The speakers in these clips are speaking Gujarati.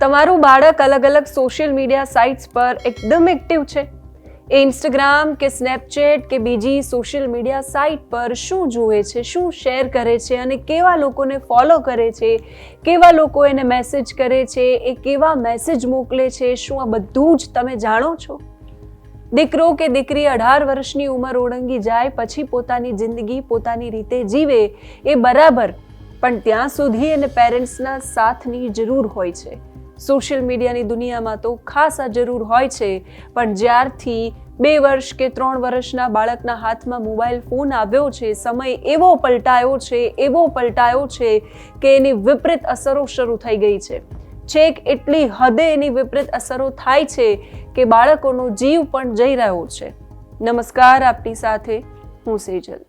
તમારું બાળક અલગ અલગ સોશિયલ મીડિયા સાઇટ્સ પર એકદમ એક્ટિવ છે. એ ઇન્સ્ટાગ્રામ કે સ્નેપચેટ કે બીજી સોશિયલ મીડિયા સાઇટ પર શું જુએ છે, શું શેર કરે છે અને કેવા લોકોને ફોલો કરે છે, કેવા લોકો એને મેસેજ કરે છે, એ કેવા મેસેજ મોકલે છે, શું આ બધું જ તમે જાણો છો? દીકરો કે દીકરી અઢાર વર્ષની ઉંમર ઓળંગી જાય, પછી પોતાની જિંદગી પોતાની રીતે જીવે એ બરાબર, પણ ત્યાં સુધી એને પેરેન્ટ્સના સાથની જરૂર હોય છે. સોશિયલ મીડિયાની દુનિયામાં તો ખાસ આ જરૂર હોય છે, પણ જ્યારથી બે વર્ષ કે ત્રણ વર્ષના બાળકના હાથમાં મોબાઈલ ફોન આવ્યો છે, સમય એવો પલટાયો છે, એવો પલટાયો છે કે એની વિપરીત અસરો શરૂ થઈ ગઈ છે. છેક એટલી હદે એની વિપરીત અસરો થાય છે કે બાળકોનો જીવ પણ જઈ રહ્યો છે. નમસ્કાર, આપની સાથે હું સેજલ.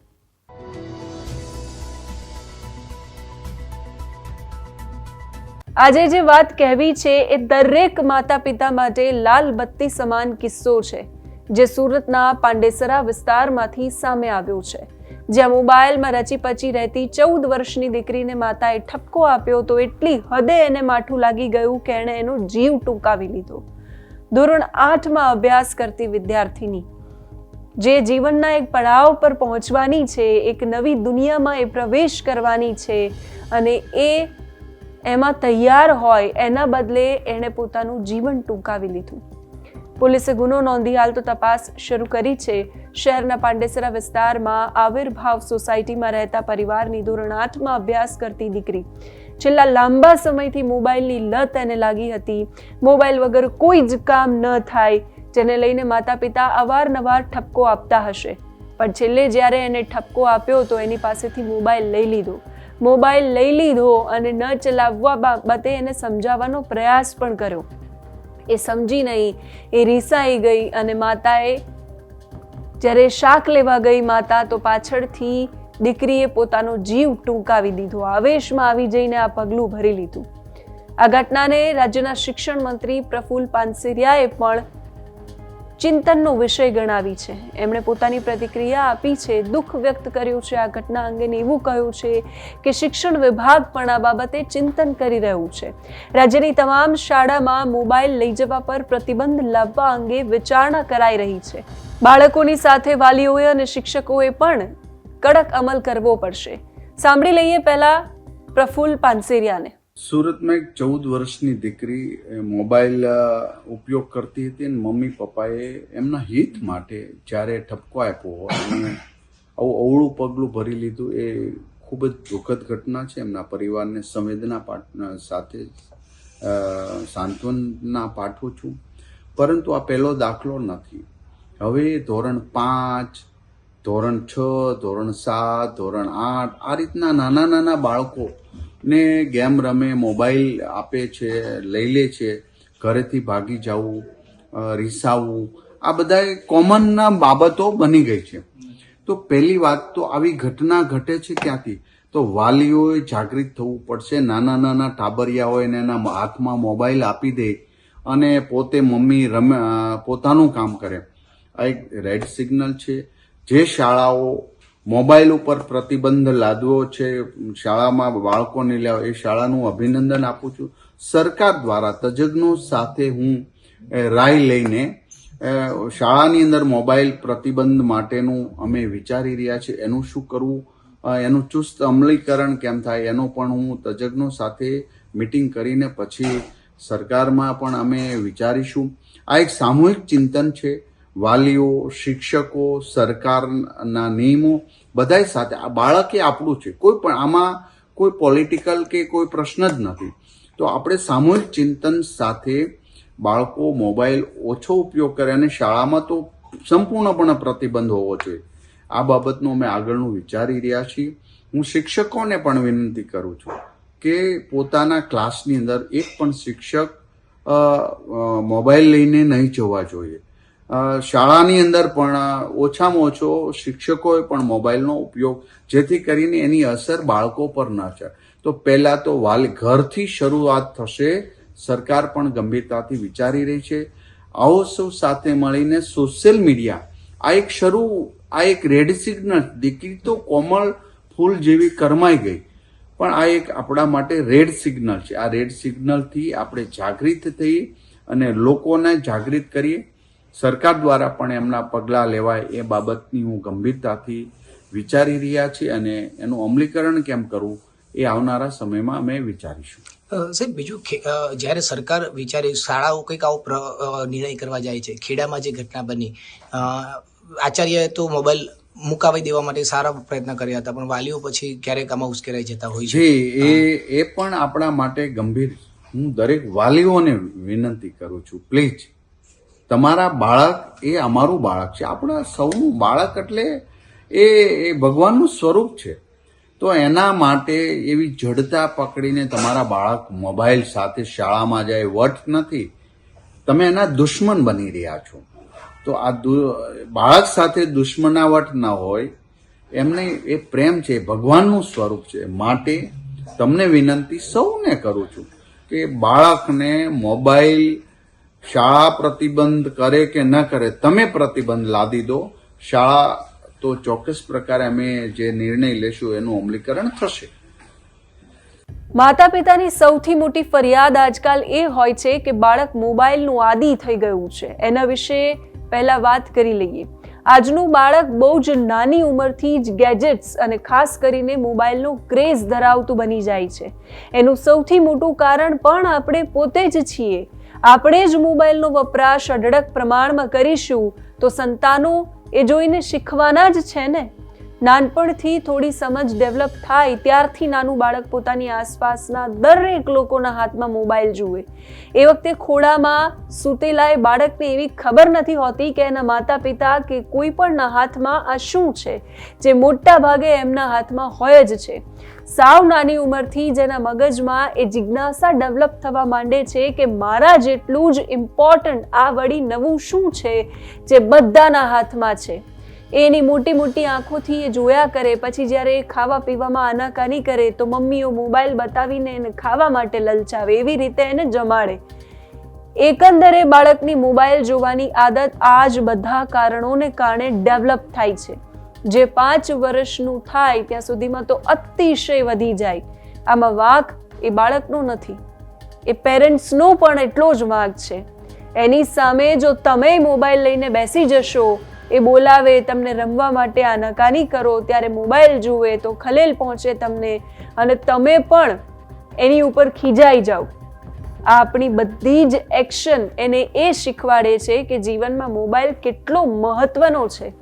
આજે જે વાત કહેવી છે એ દરેક માતા પિતા માટે લાલ બત્તી સમાન કિસ્સો છે, જે સુરતના પાંડેસરા વિસ્તારમાંથી સામે આવ્યો છે. જ્યાં મોબાઈલમાં રચી પચી રહેતી ચૌદ વર્ષની દીકરીને માતાએ ઠપકો આપ્યો તો એટલી હદે એને માઠું લાગી ગયું કે એણે એનો જીવ ટૂંકાવી લીધો. ધોરણ આઠમાં અભ્યાસ કરતી વિદ્યાર્થીની, જે જીવનના એક પડાવ પર પહોંચવાની છે, એક નવી દુનિયામાં એ પ્રવેશ કરવાની છે અને એ એમાં તૈયાર હોય એના બદલે એણે પોતાનું જીવન ટૂંકાવી લીધું. પોલીસે ગુનો નોંધી હાલ તો તપાસ શરૂ કરી છે. શહેરના પાંડેસરા વિસ્તારમાં આવિર્ભાવ સોસાયટીમાં રહેતા પરિવારની ધોરણ આઠમાં અભ્યાસ કરતી દીકરી. છેલ્લા લાંબા સમયથી મોબાઈલની લત એને લાગી હતી. મોબાઈલ વગર કોઈ જ કામ ન થાય, જેને લઈને માતા પિતા અવારનવાર ઠપકો આપતા હશે. પણ છેલ્લે જ્યારે એને ઠપકો આપ્યો તો એની પાસેથી મોબાઈલ લઈ લીધો. મોબાઈલ લઈ લીધો અને ન ચલાવવા બાબતે એને સમજાવવાનો પ્રયાસ પણ કર્યો. એ સમજી નહીં, એ રીસાઈ ગઈ અને માતાએ જ્યારે શાક લેવા ગઈ માતા તો પાછળથી દીકરીએ પોતાનો જીવ ટૂંકાવી દીધો. આવેશમાં આવી જઈને આ પગલું ભરી લીધું. આ ઘટનાને રાજ્યના શિક્ષણ મંત્રી પ્રફુલ પાનસિરિયાએ પણ ચિંતનનો વિષય ગણાવી છે. એમણે પોતાની પ્રતિક્રિયા આપી છે, દુઃખ વ્યક્ત કર્યું છે આ ઘટના અંગેને એવું કહ્યું છે કે શિક્ષણ વિભાગ પણ આ બાબતે ચિંતન કરી રહ્યું છે. રાજ્યની તમામ શાળામાં મોબાઈલ લઈ જવા પર પ્રતિબંધ લાવવા અંગે વિચારણા કરાઈ રહી છે. બાળકોની સાથે વાલીઓએ અને શિક્ષકોએ પણ કડક અમલ કરવો પડશે. સાંભળી લઈએ પહેલા પ્રફુલ પાનસેરિયાને. સુરતમાં એક ચૌદ વર્ષની દીકરી મોબાઈલ ઉપયોગ કરતી હતી અને મમ્મી પપ્પાએ એમના હિત માટે જ્યારે ઠપકો આપ્યો અને આવું અવળું પગલું ભરી લીધું, એ ખૂબ જ દુઃખદ ઘટના છે. એમના પરિવારને સંવેદના પાઠ સાથે સાંત્વના પાઠવું છું. પરંતુ આ પહેલો દાખલો નથી. હવે ધોરણ પાંચ ધોરણ છ, ધોરણ સાત, ધોરણ આઠ, આ રીતના નાના નાના બાળકોને ગેમ રમે, મોબાઈલ આપે છે, લઈ લે છે, ઘરેથી ભાગી જવું રીસાવવું આ બધા કોમનના બાબતો બની ગઈ છે. તો પહેલી વાત તો આવી ઘટના ઘટે છે ક્યાંથી? તો વાલીઓએ જાગૃત થવું પડશે, નાના નાના ટાબરિયા હોય ને એના હાથમાં મોબાઈલ આપી દે અને પોતે મમ્મી રમે પોતાનું કામ કરે. આ એક રેડ સિગ્નલ છે જે શાળાઓ મોબાઈલ ઉપર પ્રતિબંધ લાદવો છે, શાળામાં બાળકોને લેવા એ શાળાનું અભિનંદન આપું છું. સરકાર દ્વારા તજજ્ઞો સાથે હું રાય લઈને શાળાની અંદર મોબાઈલ પ્રતિબંધ માટેનું અમે વિચારી રહ્યા છીએ. એનું શું કરવું? એનું ચુસ્ત અમલીકરણ કેમ થાય? એનો પણ હું તજજ્ઞો સાથે મિટિંગ કરીને પછી સરકારમાં પણ અમે વિચારીશું. આ એક સામૂહિક ચિંતન છે. વાલીઓ, શિક્ષકો, સરકારના નિયમો બધાય સાથે. આ બાળક એ આપણું છે. કોઈ પણ આમાં કોઈ પોલિટિકલ કે કોઈ પ્રશ્ન જ નથી. તો આપણે સામૂહિક ચિંતન સાથે બાળકો મોબાઈલ ઓછો ઉપયોગ કરે અને શાળામાં તો સંપૂર્ણપણે પ્રતિબંધ હોવો જોઈએ. આ બાબતનું અમે આગળનું વિચારી રહ્યા છીએ. હું શિક્ષકોને પણ વિનંતી કરું છું કે પોતાના ક્લાસની અંદર એક પણ શિક્ષક મોબાઈલ લઈને નહીં જવા જોઈએ. શાળાની અંદર પણ ઓછામાં ઓછો શિક્ષકોએ પણ મોબાઈલનો ઉપયોગ જેથી કરીને એની અસર બાળકો પર ન થાય તો પહેલા તો વાલ ઘરથી શરૂઆત થશે, સરકાર પણ ગંભીરતાથી વિચારી રહી છે. આવો સૌ સાથે મળીને સોશિયલ મીડિયા, આ એક શરૂ, આ એક રેડ સિગ્નલ, દીકરી તો કોમળ ફૂલ જેવી કરમાઈ ગઈ. પણ આ એક આપણા માટે રેડ સિગ્નલ છે. આ રેડ સિગ્નલથી આપણે જાગૃત થઈ અને લોકોને જાગૃત કરીએ. સરકાર દ્વારા પણ એમના પગલાં લેવાય એ બાબતની હું ગંભીરતાથી વિચારી રહ્યા છીએ અને એનું અમલીકરણ કેમ કરવું એ આવનારા સમયમાં અમે વિચારીશું. સાહેબ બીજું જ્યારે સરકાર વિચારે શાળાઓ કંઈક આવો નિર્ણય કરવા જાય છે ખેડામાં જે ઘટના બની આચાર્યએ તો મોબાઈલ મુકાવી દેવા માટે સારા પ્રયત્ન કર્યા હતા પણ વાલીઓ પછી ક્યારેક આમાં ઉશ્કેરાઈ જતા હોય છે. એ એ પણ આપણા માટે ગંભીર હું દરેક વાલીઓને વિનંતી કરું છું પ્લીઝ. તમારા બાળક એ અમારું બાળક છે. આપણા સૌનું બાળક એટલે એ એ ભગવાનનું સ્વરૂપ છે. તો એના માટે એવી જડતા પકડીને તમારા બાળક મોબાઈલ સાથે શાળામાં જાય, વટ નથી. તમે એના દુશ્મન બની રહ્યા છો. તો આ બાળક સાથે દુશ્મનાવટ ન હોય. એમને એ પ્રેમ છે ભગવાનનું સ્વરૂપ છે. માટે તમને વિનંતી સૌને કરું છું કે બાળકને મોબાઈલ શાળા પ્રતિબંધ કરે કે ન કરે, તમે પ્રતિબંધ લાદી દો. શાળા તો ચોક્કસ પ્રકારે અમે જે નિર્ણય લેશું એનું અમલીકરણ થશે. માતા પિતાની સૌથી મોટી ફરિયાદ આજકાલ એ હોય છે કે બાળક મોબાઈલનું આદી થઈ ગયું છે. એના વિશે પહેલા વાત કરી લઈએ. આજનું બાળક બહુ જ નાની ઉંમરથી જ ગેજેટ્સ અને ખાસ કરીને મોબાઈલનો ક્રેઝ ધરાવતું બની જાય છે. એનું સૌથી મોટું કારણ પણ આપણે પોતે જ છીએ. આપણે જ મોબાઈલનો વપરાશ અઢળક પ્રમાણમાં કરીશું, તો સંતાનો એ જોઈને શીખવાના જ છે ને? નાનપણથી થોડી સમજ ડેવલપ થાય ત્યારથી નાનું બાળક પોતાની આસપાસના દરેક લોકોના હાથમાં મોબાઈલ જુએ. એ વખતે ખોડામાં સૂતેલા બાળકને એવી ખબર નથી હોતી કે એના માતા પિતા કે કોઈ પણના હાથમાં આ શું છે, જે મોટા ભાગે એમના હાથમાં હોય જ છે. સાવ નાની ઉંમરથી જેના મગજમાં એ જિજ્ઞાસા ડેવલપ થવા માંડે છે કે મારા જેટલું જ ઇમ્પોર્ટન્ટ આ વળી નવું શું છે, જે બધાના હાથમાં છે. એની મોટી મોટી આંખોથી એ જોયા કરે. પછી જ્યારે એ ખાવા પીવામાં આનાકાની કરે તો મમ્મીઓ મોબાઈલ બતાવીને એને ખાવા માટે લલચાવે, એવી રીતે એને જમાડે. એકંદરે બાળકની મોબાઈલ જોવાની આદત આ જ બધા કારણોને કારણે ડેવલપ થાય છે. જે પાંચ વર્ષનું થાય ત્યાં સુધીમાં તો અતિશય વધી જાય. આમાં વાંક એ બાળકનો નથી. એ પેરેન્ટ્સનો પણ એટલો જ વાંક છે. એની સામે જો તમે મોબાઈલ લઈને બેસી જશો એ બોલાવે, તમને રમવા માટે આ નકાની કરો, ત્યારે મોબાઈલ જુએ તો ખલેલ પહોંચે તમને. અને તમે પણ એની ઉપર ખીજાઈ જાઓ. આ આપણી બધી જ એક્શન એને એ શીખવાડે છે કે જીવનમાં મોબાઈલ કેટલો મહત્વનો છે.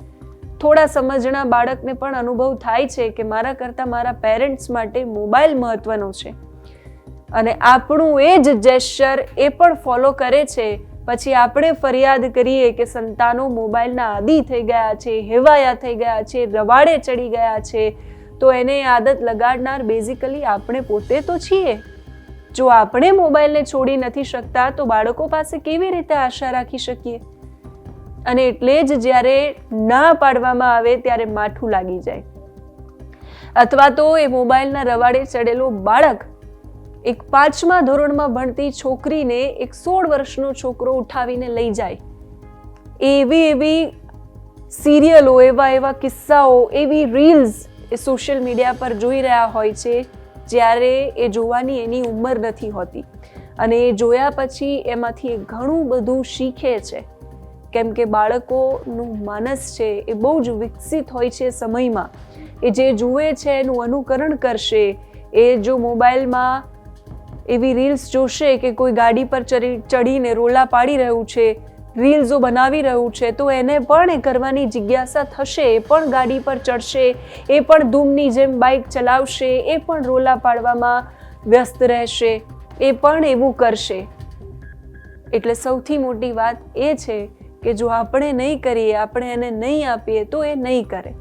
થોડા સમજણા બાળકને પણ અનુભવ થાય છે કે મારા કરતાં મારા પેરેન્ટ્સ માટે મોબાઈલ મહત્વનો છે. અને આપણું એ જ જેસ્ચર એ પણ ફોલો કરે છે પછી આપણે ફરિયાદ કરીએ કે સંતાનો મોબાઈલના આદિ થઈ ગયા છે, હેવાયા થઈ ગયા છે, રવાડે ચડી ગયા છે, તો એને આદત લગાડનાર બેઝિકલી આપણે પોતે તો છીએ. જો આપણે મોબાઈલને છોડી નથી શકતા, તો બાળકો પાસે કેવી રીતે આશા રાખી શકીએ? અને એટલે જ જ્યારે ના પાડવામાં આવે, ત્યારે માઠું લાગી જાય. અથવા તો એ મોબાઈલના રવાડે ચડેલો બાળક એક પાંચમા ધોરણમાં ભણતી છોકરીને એક સોળ વર્ષનો છોકરો ઉઠાવીને લઈ જાય. એવી એવી સિરિયલો, એવા એવા કિસ્સાઓ, એવી રીલ્સ એ સોશિયલ મીડિયા પર જોઈ રહ્યા હોય છે, જ્યારે એ જોવાની એની ઉંમર નથી હોતી. અને એ જોયા પછી એમાંથી ઘણું બધું શીખે છે. કેમ કે બાળકોનું માનસ છે એ બહુ જ વિકસિત હોય છે સમયમાં. એ જે જુએ છે એનું અનુકરણ કરશે, એ જો મોબાઈલમાં એવી રીલ્સ જોશે કે કોઈ ગાડી પર ચડી ચડીને રોલા પાડી રહ્યું છે, રીલ્સો બનાવી રહ્યું છે, તો એને પણ એ કરવાની જિજ્ઞાસા થશે, એ પણ ગાડી પર ચડશે, એ પણ ધૂમની જેમ બાઇક ચલાવશે, એ પણ રોલા પાડવામાં વ્યસ્ત રહેશે, એ પણ એવું કરશે. એટલે સૌથી મોટી વાત એ છે કે જો આપણે નહીં કરીએ, આપણે એને નહીં આપીએ, તો એ નહીં કરે.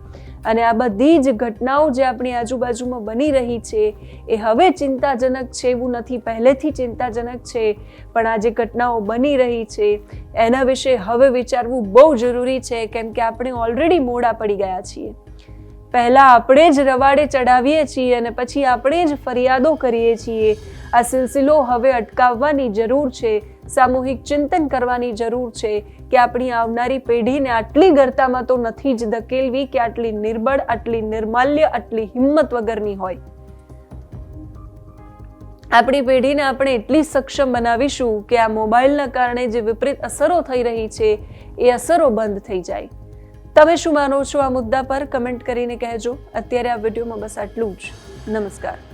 અને આ બધી જ ઘટનાઓ જે આપણી આજુબાજુમાં બની રહી છે, એ હવે ચિંતાજનક છે એવું નથી, પહેલેથી ચિંતાજનક છે, પણ આ જે ઘટનાઓ બની રહી છે, એના વિશે હવે વિચારવું બહુ જરૂરી છે, કેમ કે આપણે ઓલરેડી મોડા પડી ગયા છીએ. પહેલાં આપણે જ રવાડે ચડાવીએ છીએ અને પછી આપણે જ ફરિયાદો કરીએ છીએ. આ સિલસિલો હવે અટકાવવાની જરૂર છે સામૂહિક ચિંતન કરવાની જરૂર છે કે આપણી આવનારી પેઢીને આટલી ગરતામાં તો નથી જ ધકેલવી કે આટલી નિર્બળ, આટલી નિર્માલ્ય, આટલી હિંમત વગરની હોય. આપણી પેઢીને આપણે એટલી સક્ષમ બનાવીશું કે આ મોબાઈલના કારણે જે વિપરીત અસરો થઈ રહી છે, એ અસરો બંધ થઈ જાય. તમે શું માનો છો આ મુદ્દા પર? કમેન્ટ કરીને કહેજો. અત્યારે આ વિડીયોમાં બસ આટલું જ. નમસ્કાર.